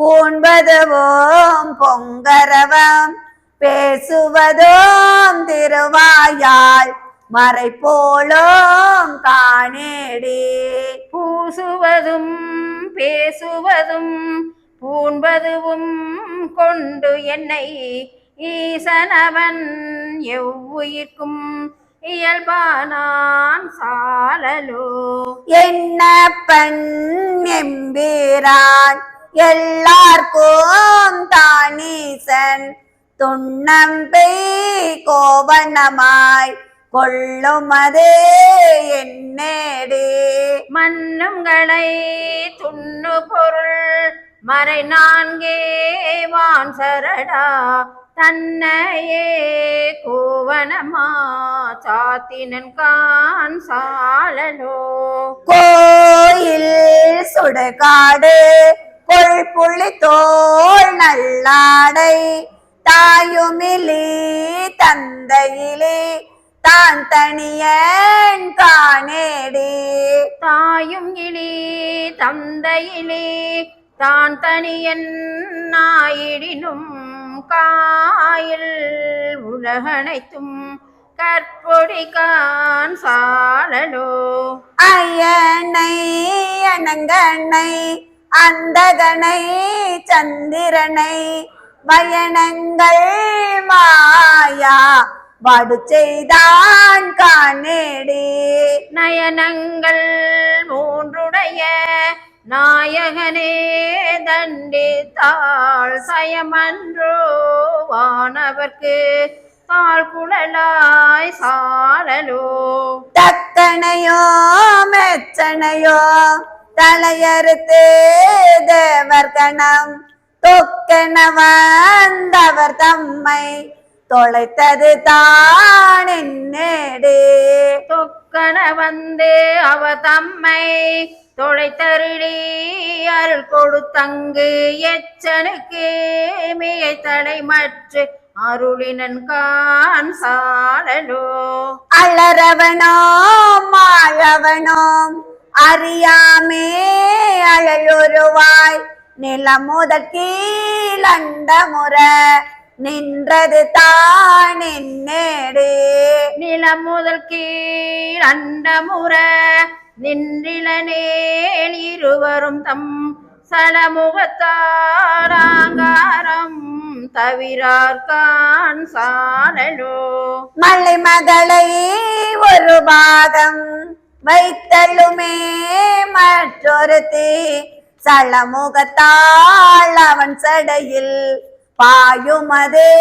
பூண்பதுவோம் பொங்கரவம் பேசுவதோம் திருவாயால் மறை போலும் காணேடி. பூசுவதும் பேசுவதும் பூண்பதுவும் கொண்டு என்னை ஈசனவன் எவ்வுயிர்க்கும் இயல்பானான் சாலலோ. என்னப்பன் எம்பீரான் எல்லார்க்கும் தானீசன். துண்ணம்பை கோவணமாய் கொள்ளுமதே என்னேடி. மன்னுங்களை துண்ணு பொருள் மறை நான்கே வான் சரடா. தன்னையே கோவனமா சாத்தினன் கான் சாலலோ. கோயில் சுடுகாடு கொள்புள்ளி தோல் நல்லாடை தாயுமிலி தந்தையிலே தான் தனியன் காணேடி தாயும் இளி தந்தையிலே தான் தனியன் நாயிடினும் காயில் உலகனைத்தும் கற்பொடிகான் சாலலோ. அயனை அனங்கனை அந்தகனை சந்திரனை பயணங்கள் மாயா வடு செய்தான் காணேடி. நயனங்கள் மூன்றுடைய நாயகனே தண்டித்தாள் சயமன்றோ வானவர்க்கு தாழ் குழலாய் சாலலோ. தக்கனையோ மெச்சனையோ தலையறுத்து தேவர் கணம். தொக்கென வந்தவர் தம்மை தொலைத்தது தான் என்னேடி தொக்கன வந்து அவ தம்மை தொலைத்தருளி அருள் கொடுத்தங்கு எச்சனுக்கு மிகை தடை மற்ற அருளினன் கான் சாலலோ. அலறவனோ மாழவனோ அறியாமே அழலுருவாய். நிலமுதற் கீழண்ட முறை நின்றது தான் என்னேடி. நிலம் முதல் கீழ் அண்டமுற நின்றிலனேல் இருவரும் தம் சலமுகத்தாராங்காரம் தவிரார்கான் சாலலோ மலை மகளை ஒரு பாகம் வைத்தலுமே மற்றொருத்தி சளமுகத்தாள் அவன் சடையில் பாயுமதே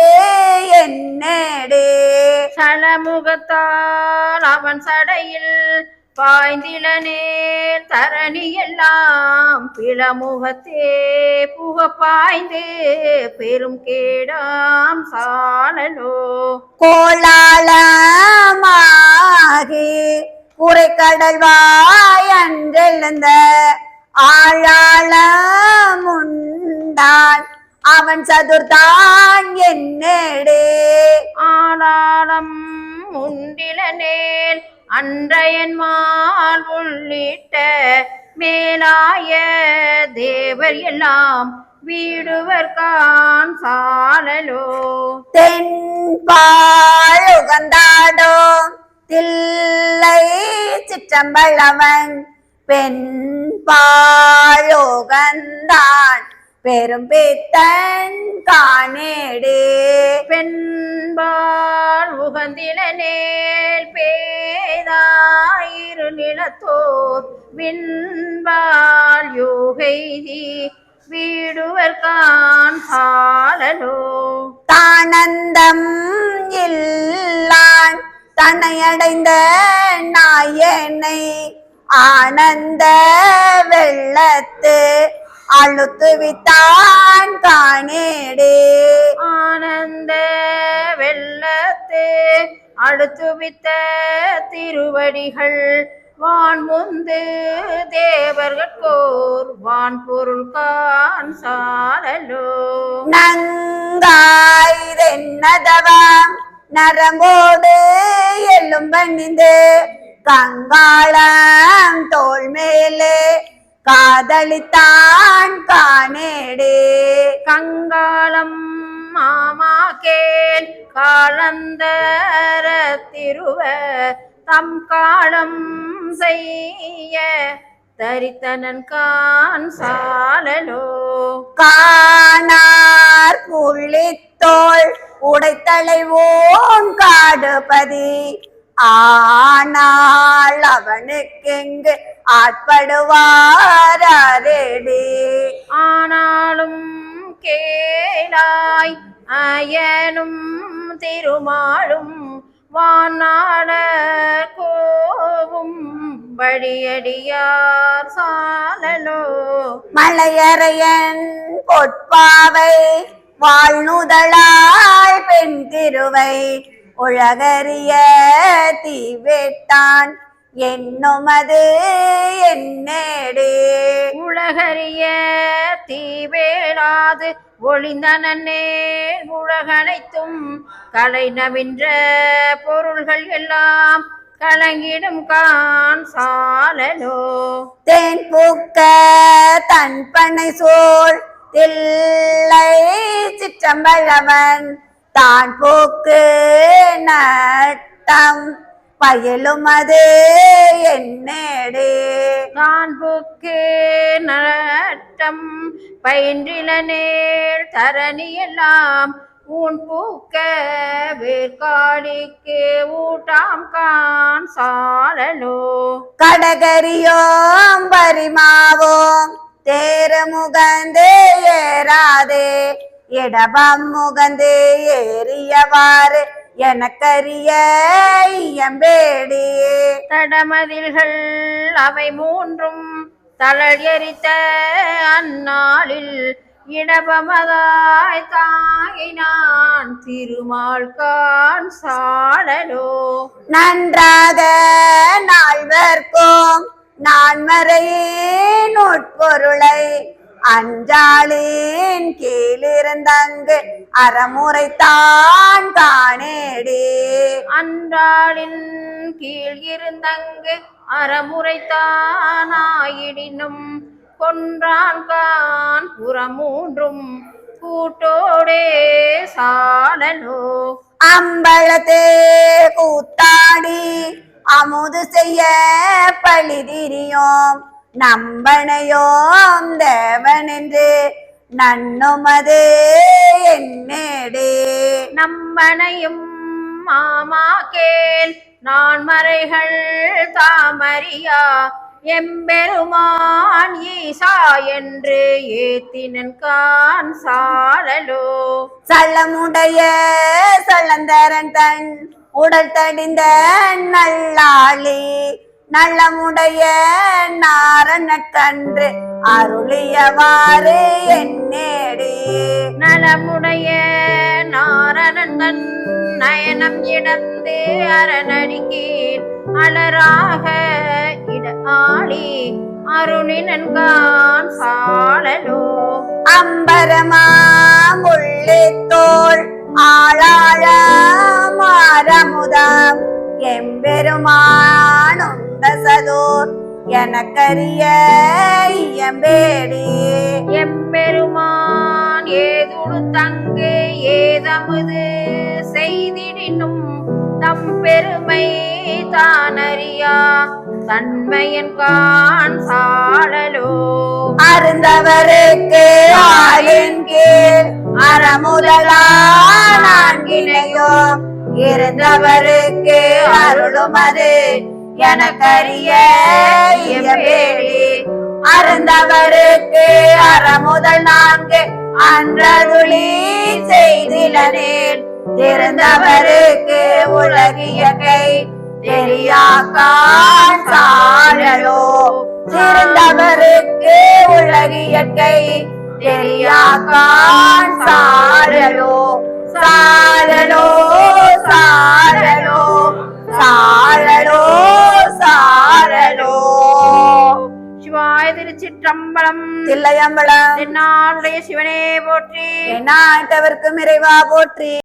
என்னேடே. சலமுகத்தால் அவன் சடையில் பாய்ந்திலனே தரணி எல்லாம் பிளமுகத்தே புக பாய்ந்து பெரும் கேடாம் சாலலோ. கோளாளமாகி குறைக்கடல் வாயன்றெழுந்த ஆழாளமுண்டான் அவன் சதுர்தான் என்னேடே. ஆளாளம் உண்டிலனேல் அன்றையன்மால் உள்ளிட்ட மேலாய தேவர் எல்லாம் வீடுவர்கான் சாலலோ. தென்பாழுகந்தாடோ தில்லை சிற்றம்பளவன் பெண் பாழுகந்தான் பெரும் பித்தன் காணேடே. பெண்பால் உகந்திலனேல் பேதாயிரு நிலத்தோர். விண்பால் யோகைதி வீடுவர்கான் சாலலோ தானந்தம் இல்லான் தன்னையடைந்த நாயனை ஆனந்த வெள்ளத்து அழுத்துவித்தான் காணேடே. ஆனந்த வெள்ளத்து அடுத்துவித்த திருவடிகள் வான்முந்து தேவர்கட்கோர் வான் பொருள் கான் சாலலோ. நங்காய்தென்னதவம் நரம்போடு எல்லும் பணிந்து கங்காளம் தோள் மேலே காதலித்தான் காணேடே கங்காலம் மாமா கேள் காலந்தர திருவ தம் காலம் செய்ய தரித்தனன் கான் சாலலோ. காணார் புள்ளித்தோள் உடைத்தலைவோன் காடுபதி. ஆனால் அவனுக்கெங்கு ஆட்படுவாரேடி ஆனாலும் கேளாய் அயனும் திருமாலும் வானாட கோவும் வழியடியார் சாலலோ. மலையறையன் பொற்பாவை வாழ்நுதலாய் பெண் திருவை உலகறிய தீவேட்டான். என்னுமது என்னேடே? உலகறிய தீவேளாது ஒளிந்தனே உலகனைத்தும் கலை நவின்ற பொருள்கள் எல்லாம் கலங்கிடும் கான் சாலலோ. தேன் பூக்க தன் பனை சோள் தில்லை சிற்றம்பழவன். தான் பூக்கு நட்டம். பயிலும் அது என்னேடே. காண்புக்கு நட்டம். பயின்றில நேர் தரணி எல்லாம் ஊன் பூக்க வேர்காடிக்கு ஊட்டாம் கான் சாலலோ கடகரியோம் பரிமாவோம். தேரு முகந்து ஏறாதே. இடபம் முகந்து ஏறியவாறு எனக்கரிய இயம்பேடி தடமதில்கள் அவை மூன்றும் தளர் எரித்த அந்நாளில் இடபமதாய் தாங்கினான் திருமால் கான் சாலலோ நன்றாக நால்வர்க்கும் நான் மறையின் உட்பொருளை. அஞ்சாளின் கீழிருந்தங்கு அறமுறைத்தான் காணேடி. அன்றாளின் கீழ் இருந்தங்கு அறமுறைத்தானாயிடினும் கொன்றான் கான் புறமூன்றும் கூட்டோடே சாலலோ அம்பலத்தே கூத்தாடி அமுது செய்ய பழிதிரியோம் நம்பனையோம் தேவன் என்று நன்னுமது என்னேடே. நம்மனையும் மாமா கேள் நான் மறைகள் தாமரியா எம்பெருமான் ஈசா என்று ஏத்தினன் கான் சாலலோ சள்ளமுடைய சள்ளந்தரன் தன் உடல் தடிந்த நல்லாளி நல்லமுடைய நாரணக்கன்று அருளியவாறு என்னேடி. நலமுடைய நாரணன் தன் நயனம் இடந்து அரணடிக்கீர். அலராக இட ஆளி அருணினன் கான் சாலலோ அம்பரமா முள்ளித்தோள் ஆளாழ எனக்கரிய இயம்பேடி எம்பெருமான் ஏதுடு தங்கு ஏதமுது செய்திடினும் தம் பெருமை தானறியா. தன்மையன் கான் சாழலோ அருந்தவருக்கு ஆளின் கீழ் அறமுதலா நான்கினையோ இருந்தவருக்கு அருளுமது எனக்கரிய இயம்பேடி. அருந்தவருக்கு அறமுதல் நான்கு அன்றதுளி செய்திலனேன். திறந்தவருக்கு உலகிய கை தெரியாக்கான் சாழலோ. திருந்தவருக்கு உலகியற்கை தெரியாக்கான் சாழலோ சாழலோ. சாழலோ சாழலோ. திருச்சிற்றம்பலம். தில்லையம்பலம். தென்னாளுடைய சிவனே போற்றி. என்னாட்டவர்க்கும் இறைவா போற்றி.